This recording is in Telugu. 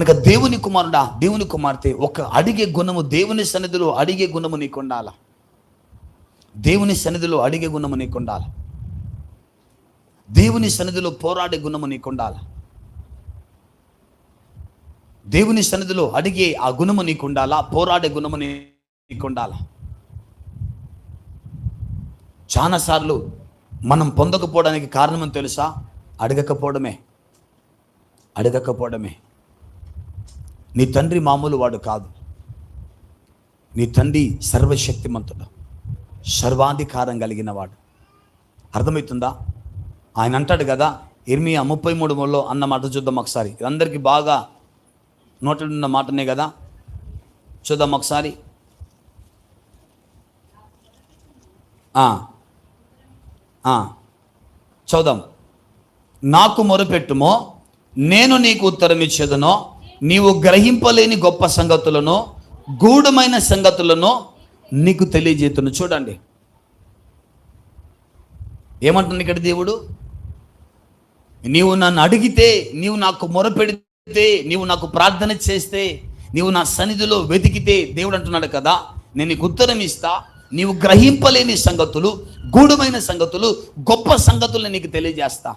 కనుక దేవుని కుమారుడా దేవుని కుమార్తె ఒక అడిగే గుణము దేవుని సన్నిధిలో అడిగే గుణము నీకు ఉండాల దేవుని సన్నిధిలో అడిగే గుణము నీకు ఉండాల దేవుని సన్నిధిలో పోరాడే గుణము నీకు ఉండాల దేవుని సన్నిధిలో అడిగే ఆ గుణము నీకు ఉండాలా పోరాడే గుణము నీకు ఉండాల చాలాసార్లు మనం పొందకపోవడానికి కారణం తెలుసా? అడగకపోవడమే. అడగకపోవడమే. నీ తండ్రి మామూలు వాడు కాదు. నీ తండ్రి సర్వశక్తిమంతుడు. సర్వాధికారం కలిగిన వాడు. అర్థమవుతుందా? ఆయన అంటాడు కదా ఇర్మియా ముప్పై మూడు మూడులో అన్న మాట చూద్దాం ఒకసారి. అందరికీ బాగా నోటలున్న మాటనే కదా? చూద్దాం ఒకసారి. చూద్దాం చదుదాం. నాకు మొరపెట్టుమో నేను నీకు ఉత్తరం ఇచ్చేదనో నీవు గ్రహింపలేని గొప్ప సంగతులను గూఢమైన సంగతులను నీకు తెలియజేతును చూడండి. ఏమంటుంది ఇక్కడ దేవుడు? నీవు నన్ను అడిగితే నీవు నాకు మొరపెడితే నీవు నాకు ప్రార్థన చేస్తే నీవు నా సన్నిధిలో వెతికితే దేవుడు అంటున్నాడు కదా నేను నీకు ఉత్తరం ఇస్తా. నీవు గ్రహింపలేని సంగతులు గూఢమైన సంగతులు గొప్ప సంగతులు నీకు తెలియజేస్తా.